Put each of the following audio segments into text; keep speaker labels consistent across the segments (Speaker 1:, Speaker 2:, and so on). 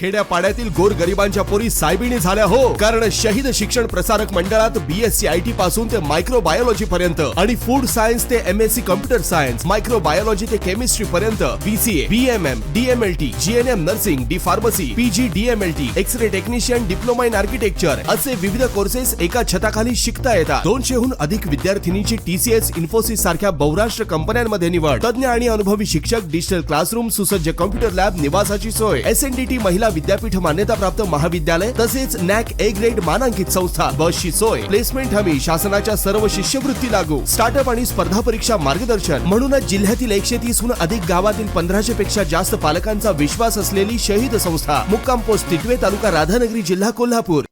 Speaker 1: खेड्यापाड्यातील गोर गरिबांच्या पोरी सायबिणी झाल्या हो. कारण शहीद शिक्षण प्रसारक मंडळात बीएससी आय टी पासून ते मायक्रो बायोलॉजी पर्यंत आणि फूड सायन्स ते M S C computer science microbiology ते केमिस्ट्री पर्यंत BCA BMM DMLT GNM nursing D pharmacy PG DMLT X ray technician diploma in architecture असे विविध कोर्सेस एका छताखाली शिकता येतात. दोनशेहून अधिक विद्यार्थिनींची टीसीएस इन्फोसिस सारख्या बहुराष्ट्र कंपन्यांमध्ये निवड. तज्ञ आणि अनुभवी शिक्षक डिजिटल क्लासरूम सुसज्ज कम्प्युटर लॅब निवासाची सोय. एस एन डी टी महिला विद्यापीठ मान्यताप्राप्त महाविद्यालय तसेच नॅक ए ग्रेड मानांकित संस्था बसची सोय प्लेसमेंट हमी शासनाच्या सर्व शिष्यवृत्ती लागू स्टार्टअप आणि स्पर्धा परीक्षा मार्गदर्शन. म्हणूनच जिल्ह्यातील एकशे तीसहून अधिक गावातील पंधराशे पेक्षा जास्त पालकांचा विश्वास असलेली शहीद संस्था मुक्काम पोस्ट तिटवे तालुका राधानगरी जिल्हा कोल्हापूर.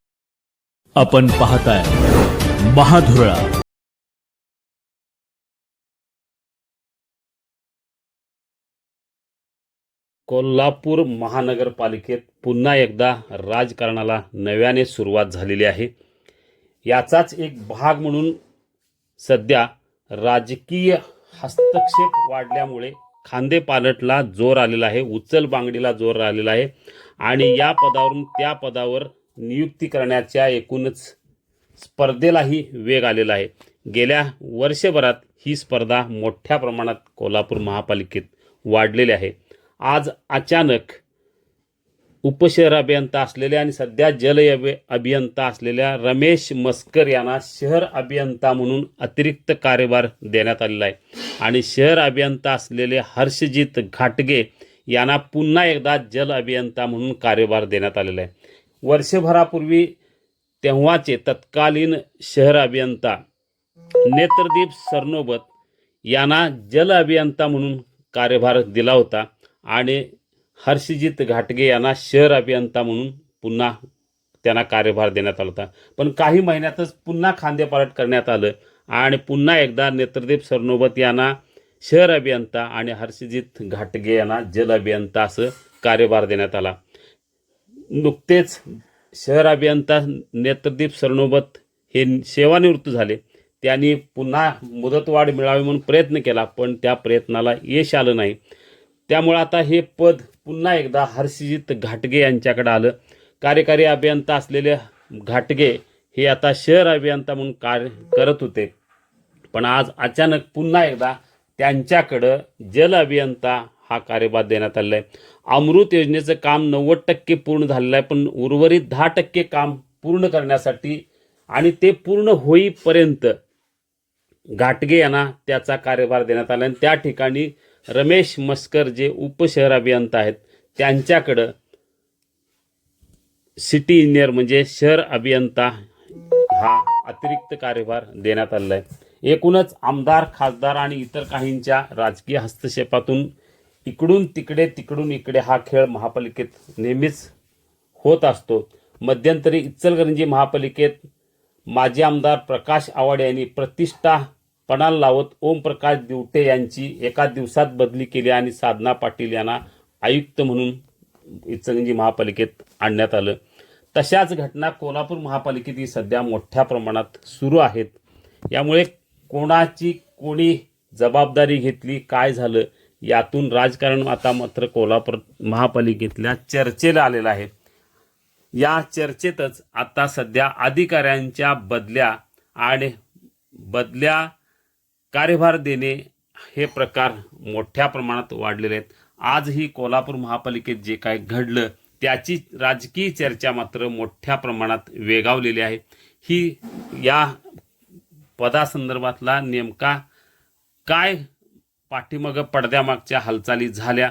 Speaker 2: आपण पाहताय महाधुरळा.
Speaker 3: कोल्हापूर महानगरपालिकेत पुन्हा एकदा राजकारणाला नव्याने सुरुवात झालेली आहे. याचाच एक भाग म्हणून सध्या राजकीय हस्तक्षेप वाढल्यामुळे खांदेपालटला जोर आलेला आहे उचल बांगडीला जोर आलेला आहे आणि या पदावरून त्या पदावर नियुक्ती करण्याच्या एकूणच स्पर्धेलाही वेग आलेला आहे. गेल्या वर्षभरात ही स्पर्धा मोठ्या प्रमाणात कोल्हापूर महापालिकेत वाढलेली आहे. आज अचानक उपशहर अभियंता असलेल्या आणि सध्या जल अभियंता असलेल्या रमेश मस्कर यांना शहर अभियंता म्हणून अतिरिक्त कार्यभार देण्यात आलेला आहे. आणि शहर अभियंता असलेले हर्षजित घाटगे यांना पुन्हा एकदा जल अभियंता म्हणून कार्यभार देण्यात आलेला आहे. वर्षभरापूर्वी तेव्हाचे तत्कालीन शहर अभियंता नेत्रदीप सरनोबत यांना जल अभियंता म्हणून कार्यभार दिला होता. आणि हर्षजित घाटगे यांना शहर अभियंता म्हणून पुन्हा त्यांना कार्यभार देण्यात आला होता. पण काही महिन्यातच पुन्हा खांदेपालट करण्यात आलं आणि पुन्हा एकदा नेत्रदीप सरनोबत यांना शहर अभियंता आणि हर्षजित घाटगे यांना जल अभियंता असं कार्यभार देण्यात आला. नुकतेच शहर अभियंता नेत्रदीप सरनोबत हे सेवानिवृत्त झाले. त्यांनी पुन्हा मुदतवाढ मिळावी म्हणून प्रयत्न केला पण त्या प्रयत्नाला यश आलं नाही. त्यामुळं आता हे पद पुन्हा एकदा हर्षजित घाटगे यांच्याकडे आलं. कार्यकारी अभियंता असलेले घाटगे हे आता शहर अभियंता म्हणून कार्य करत होते. पण आज अचानक पुन्हा एकदा त्यांच्याकडं जल अभियंता हा कार्यभार देण्यात आलेला आहे अमृत योजनेचं काम नव्वद टक्के पूर्ण झालेलं आहे पण उर्वरित दहा टक्के काम पूर्ण करण्यासाठी आणि ते पूर्ण होईपर्यंत घाटगे यांना त्याचा कार्यभार देण्यात आला आणि त्या ठिकाणी रमेश मस्कर जे उपशहर अभियंता आहेत त्यांच्याकडं सिटी इंजिनियर म्हणजे शहर अभियंता हा अतिरिक्त कार्यभार देण्यात आलेला आहे एकूणच आमदार खासदार आणि इतर काहींच्या राजकीय हस्तक्षेपातून इकडून तिकडे तिकडून इकडे हा खेळ महापालिकेत नेहमीच होत असतो. मध्यंतरी इचलकरंजी महापालिकेत माजी आमदार प्रकाश आवाडे यांनी प्रतिष्ठा पणाला लावत ओमप्रकाश दिवटे यांची एका दिवसात बदली केली आणि साधना पाटील यांना आयुक्त म्हणून इचलकरंजी महापालिकेत आणण्यात आलं. तशाच घटना कोल्हापूर महापालिकेतही सध्या मोठ्या प्रमाणात सुरू आहेत. यामुळे कोणाची कोणी जबाबदारी घेतली काय झालं यातून राजकारण आता मात्र कोल्हापूर महापालिकेतल्या चर्चेला आलेलं आहे. या चर्चेतच आता सध्या अधिकाऱ्यांच्या बदल्या आणि बदल्या कार्यभार देणे हे प्रकार मोठ्या प्रमाणात वाढलेले आहेत. आजही कोल्हापूर महापालिकेत जे काय घडलं त्याची राजकीय चर्चा मात्र मोठ्या प्रमाणात वेगावलेली आहे. ही या पदासंदर्भातला नेमका काय पाठीमागं पडद्यामागच्या हालचाली झाल्या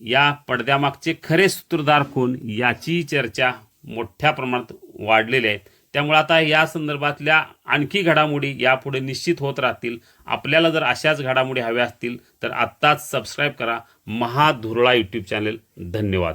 Speaker 3: या पडद्यामागचे खरे सूत्रधार कोण याची चर्चा मोठ्या प्रमाणात वाढलेली आहेत त्यामुळे आता या संदर्भातल्या आणखी घडामोडी यापुढे निश्चित होत राहतील. आपल्याला जर अशाच घडामोडी हव्या असतील तर आत्ताच सबस्क्राईब करा. महाधुरळा यूट्यूब चॅनल धन्यवाद.